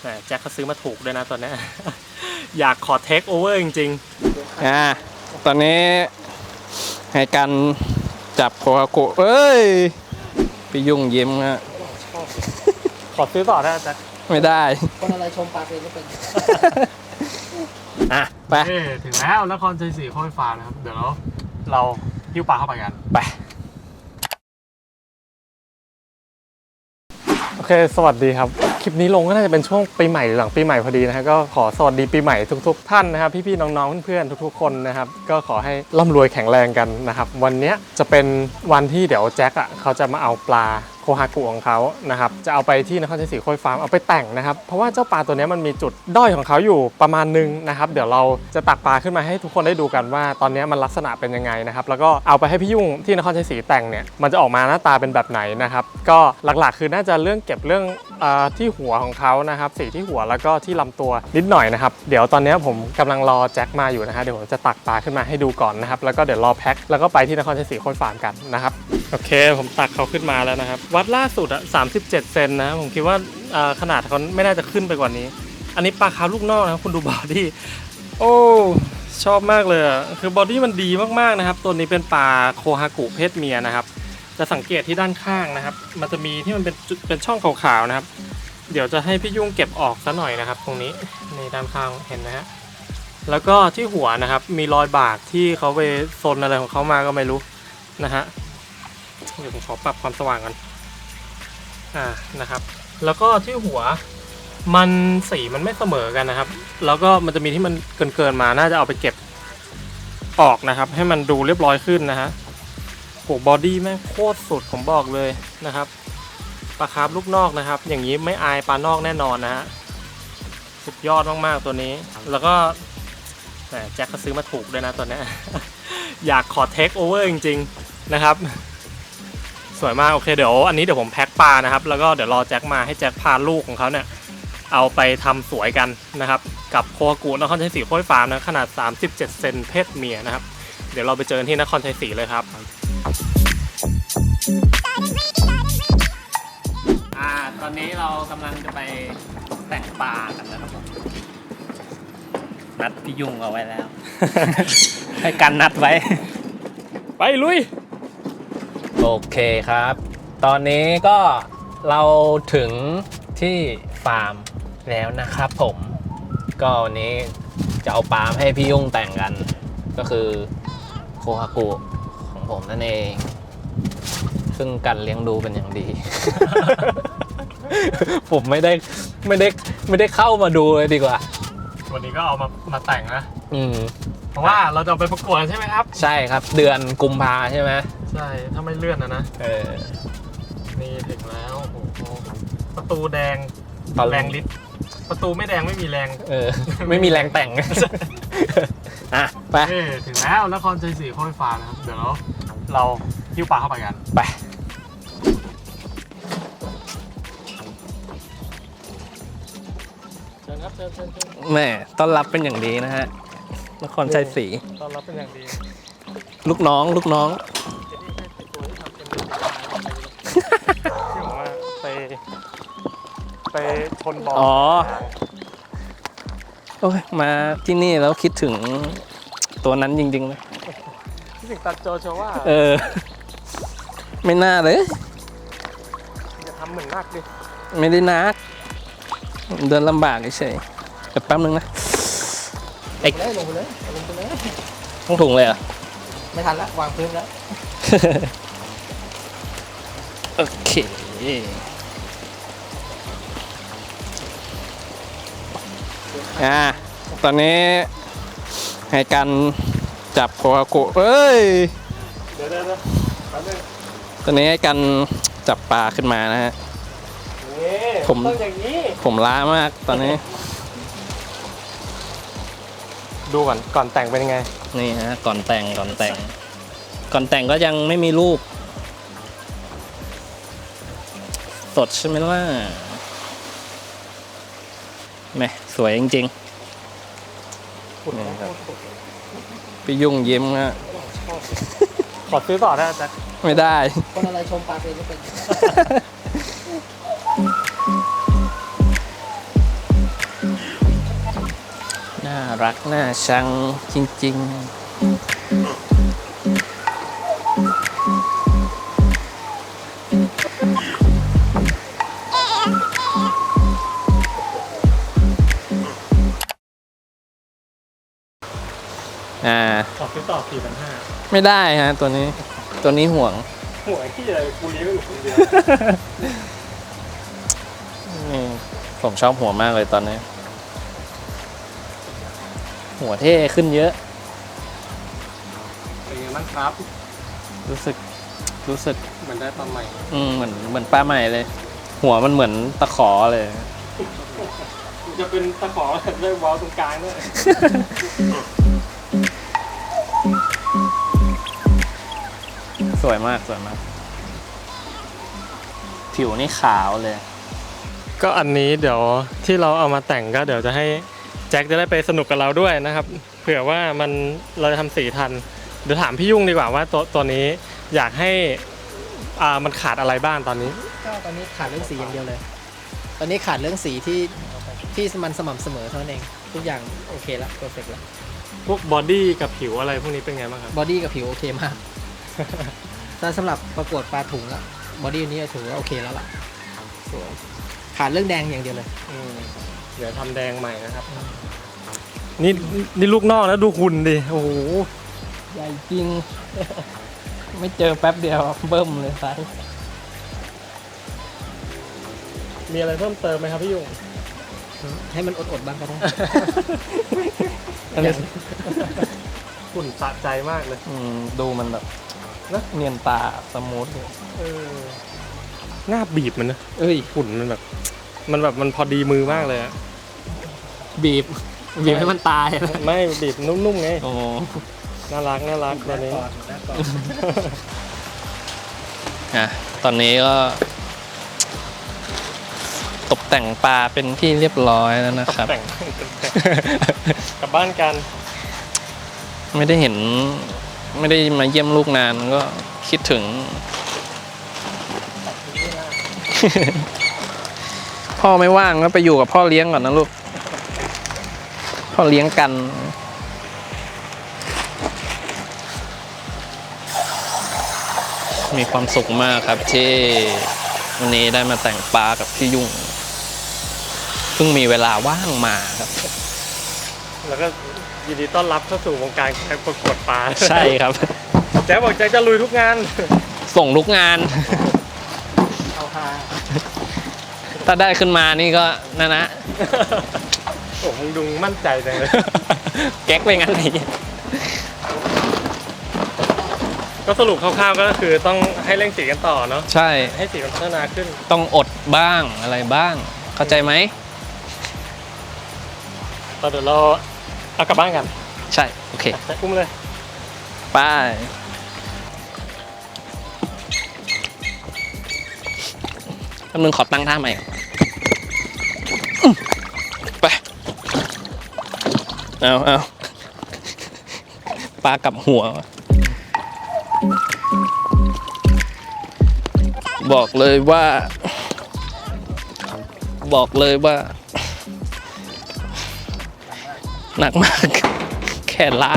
แหมแจ็คเขาซื้อมาถูกด้วยนะตอนเนี้ยอยากขอเทคโอเวอร์จริงอ่าตอนนี้ให้การจับโคอาโกะเอ้ยพี่ยุ่งยิ้มฮะๆขอซื้อต่อได้แจ็คไม่ได้ คนอะไรชมปลาเป็นก็เป็นอะไปเอ้ถึงแล้วนครชัยศรีโค้ยฟ้านะครับ เดี๋ยวเราเราหิ้วปลาเข้าไปกันไปโอเค สวัสดีครับ คลิปนี้ลงก็น่าจะเป็นช่วงปีใหม่หรือหลังปีใหม่พอดีนะฮะก็ขอสวัสดีปีใหม่ทุก ๆ ท่านนะครับพี่ๆน้องๆเพื่อนๆทุกๆคนนะครับก็ขอให้ร่ำรวยแข็งแรงกันนะครับวันนี้จะเป็นวันที่เดี๋ยวแจ็คอะเขาจะมาเอาปลา โคฮากุของเขานะครับจะเอาไปที่นครชัยศรีโคยฟาร์มเอาไปแต่งนะครับ เพราะว่าเจ้าปลาตัวนี้มันมีจุดด้อยของเขาอยู่ประมาณนึงนะครับ เดี๋ยวเราจะตักปลาขึ้นมาให้ทุกคนได้ดูกันว่า ตอนนี้มันลักษณะเป็นยังไงนะครับ แล้วก็เอาไปให้พี่ยุ่งที่นครชัยศรีแต่งเนี่ยมันจะออกมาหน้าตาเป็นแบบไหนนะครับ ก็หลักๆ คือน่าจะเรื่องเก็บเรื่องอที่หัวของเขานะครับสีที่หัวแล้วก็ที่ลำตัวนิดหน่อยนะครับ เดี๋ยวตอนนี้ผมกำลังรอแจ็คมาอยู่นะฮะเดี๋ยวผมจะตักปลาขึ้นมาให้ดูก่อนนะครับแล้วก็เดี๋ยวรอแพ็คแล้วก็ไปที่นครชัยศรีโคยฟาร์มกันนะครับ โอเค ผมตักเขาขึ้นมาแล้วนะครับ วัดล่าสุดอะ37เจ็ดเซนนะผมคิดว่าขนาดเขาไม่น่าจะขึ้นไปกว่านี้ อันนี้ปลาคาร์ฟลูกนอกนะครับคุณดูบอดี้โอ้ชอบมากเลยคือบอดี้มันดีมากๆนะครับ ตัวนี้เป็นปลาโคฮากุเพศเมียนะครับ จะสังเกตที่ด้านข้างนะครับ มันจะมีที่มันเป็นจุดเป็นช่องขาวๆนะครับ เดี๋ยวจะให้พี่ยุ่งเก็บออกซะหน่อยนะครับ ตรงนี้ในด้านข้างเห็นนะฮะแล้วก็ที่หัวนะครับ มีรอยบากที่เขาไปซนอะไรของเขามาก็ไม่รู้นะฮะ เดี๋ยวผมขอปรับความสว่างกันอ่านะครับ แล้วก็ที่หัวมันสีมันไม่เสมอกันนะครับ แล้วก็มันจะมีที่มันเกินเกินๆมาน่าจะเอาไปเก็บออกนะครับ ให้มันดูเรียบร้อยขึ้นนะฮะโหบอดี้แม่งโคตรสุดผมบอกเลยนะครับปลาคาร์ฟลูกนอกนะครับ อย่างนี้ไม่อายปลานอกแน่นอนนะฮะสุดยอดมากๆตัวนี้ แล้วก็แหมแจ็คเขาซื้อมาถูกด้วยนะตัวนี้ อยากขอเทคโอเวอร์จริง ๆ นะครับ สวยมากโอเคเดี๋ยวอันนี้เดี๋ยวผมแพ็คปลานะครับ แล้วก็เดี๋ยวรอแจ็คมาให้แจ็คพาลูกของเขาเนี่ยเอาไปทำสวยกันนะครับ กับโคอากุนครชัยศรีโค้อยฟาร์มนะขนาด 37 เซนเพศเมียนะครับ เดี๋ยวเราไปเจอกันที่นครชัยศรีเลยครับอ่าตอนนี้เรากำลังจะไปแต่งปลากันนะครับผมนัดพี่ยุ่งเอาไว้แล้ว ให้กันนัดไว้ ไปลุย โอเคครับ ตอนนี้ก็เราถึงที่ฟาร์มแล้วนะครับผม ก็วันนี้จะเอาปาล์มให้พี่ยุ่งแต่งกัน ก็คือโคฮากุของผมนั่นเอง ซึ่งกันเลี้ยงดูเป็นอย่างดี ผมไม่ได้ไม่ได้ไม่ได้เข้ามาดูเลยดีกว่า วันนี้ก็เอามามาแต่งนะ อืม เพราะว่าเราจะเอาไปประกวดใช่ไหมครับ ใช่ครับ เดือนกุมภาใช่ไหม ใช่ ถ้าไม่เลื่อนนะนะ เออ นี่ถึงแล้วโอ้โหประตูแดงตอน แรงลิตรประตูไม่แดงไม่มีแรงเออ ไม่มีแรงแต่ง อะ ไป เอ้ถึงแล้วนครชัยศรีโค้อยฟ้านะครับ เดี๋ยวเราเราหิ้วปลาเข้าไปกัน ไป เชิญครับเชิญเชิญเชิญแม่ต้อนรับเป็นอย่างดีนะฮะนครชัยศรีต้อนรับเป็นอย่างดี ลูกน้อง ลูกน้อง ไปชนบอลอ๋อ โอ้ย มาที่นี่แล้วคิดถึงตัวนั้นจริงๆนะที่สิงตัดโจโชว่าเออ ไม่น่าเลย จะทำเหมือนนักดิ ไม่ได้นัก เดินลำบากเฉยๆแต่แป๊บนึงนะลงไปเลยลงไปเลยลงไปเลย ต้องถุงเลยเหรอะ ไม่ทันละวางพื้นแล้ว โอเค อ่าตอนนี้ให้การจับโคอากุเอ้ยเดี๋ยวเดี๋ยวเดี๋ยวแป๊บนึงตอนนี้ให้การจับปลาขึ้นมานะฮะนี่ผมต้องอย่างนี้ผมล้ามากตอนนี้ ดูก่อนก่อนแต่งเป็นยังไง นี่ฮะก่อนแต่งก่อนแต่ง ก่อนแต่งก็ยังไม่มีรูป สดใช่ไหมล่ะแหม่ส วยจริงๆนี่ครับพี่ยุ่งยิ้มนะขอซื้อต่อได้จ๊ะไม่ได้ คนอะไรชมปลาเป็นก็เป็นน่ารักน่าชังจริง ๆ ห้าไม่ได้ฮะ ตัวนี้ ตัวนี้ห่วง หัวที่อะไรกูเลี้ยงอยู่คนเดียวนี่ผมชอบหัวมากเลยตอนนี้ หัวเท่ขึ้นเยอะ เป็นไงบ้างครับ รู้สึก รู้สึก เหมือนได้ปลาใหม่อืมเหมือนเหมือนปลาใหม่เลย หัวมันเหมือนตะขอเลย จะเป็นตะขอด้วยวอลตรงกลางด้วย สวยมากสวยมาก ผิวนี่ขาวเลย ก็อันนี้เดี๋ยวที่เราเอามาแต่งก็เดี๋ยวจะให้แจ็คจะได้ไปสนุกกับเราด้วยนะครับ เผื่อว่ามันเราจะทำสีทัน เดี๋ยวถามพี่ยุ่งดีกว่าว่าตัวตัวนี้อยากให้อ่ามันขาดอะไรบ้างตอนนี้ ก็ตอนนี้ขาดเรื่องสีอย่างเดียวเลย ตอนนี้ขาดเรื่องสีที่ที่มันสม่ำเสมอเท่านั้นเอง ทุกอย่างโอเคแล้วเพอร์เฟกแล้วพวกบอดี้กับผิวอะไรพวกนี้เป็นไงบ้างครับ บอดี้กับผิวโอเคมาก แต่สำหรับประกวดปลาถุงอะบอดี้นี้ถือว่าโอเคแล้วล่ะสวยขาดเรื่องแดงอย่างเดียวเลย อืมเดี๋ยวทำแดงใหม่นะครับ นี่นี่ลูกนอกแล้วดูหุ่นดิ โอ้โห ใหญ่จริง ไม่เจอแป๊บเดียวเบิ่มเลยไซส์มีอะไรเพิ่มเติมไหมครับพี่ยุ่ง ให้มันอดๆบ้างก็ได้อันนี้หุ่นสะใจมากเลย อืมดูมันแบบ นะเนียนตาสมูทเลยเออหน้าบีบมันนะเอ้ยหุ่นมันแบบ มันแบบมันพอดีมือมากเลยอะบีบ บีบให้มันตายนะไม่บีบนุ่มๆไงโอ้น่ารักน่ารักตอนนี้อะตอนนี้ก็ ตกแต่งปลาเป็นที่เรียบร้อยแล้วนะครับ แต่งกลับบ้านกัน ไม่ได้เห็น ไม่ได้มาเยี่ยมลูกนานก็คิดถึง พ่อไม่ว่างก็ไปอยู่กับพ่อเลี้ยงก่อนนะลูก พ่อเลี้ยงกันมีความสุขมากครับที่วันนี้ได้มาแต่งปลากับพี่ยุ่ง เพิ่งมีเวลาว่างมาครับ แล้วก็ยินดีต้อนรับเข้าสู่วงการการประกวดปลาใช่ครับ แจ๊คบอกแจ๊คจะลุยทุกงานส่งทุกงาน เอาฮาถ้าได้ขึ้นมานี่ก็นะนะ โอ้มึงดูมั่นใจจังเลย แก๊กไปงั้นเลยก็สรุปคร่าวๆก็คือต้องให้เร่งสีกันต่อเนาะใช่ ให้สีมันพัฒนาขึ้นต้องอดบ้างอะไรบ้าง เข้าใจไหม ตอนเดี๋ยวเรา เอากลับบ้านกันใช่ โอเคแจ๊คอุ้มเลย ไป แป๊บนึงขอตั้งท่าใหม่ก่อนอืมไป เอาเอาปลากลับหัว บอกเลยว่า บอกเลยว่า หนักมาก แขนล้า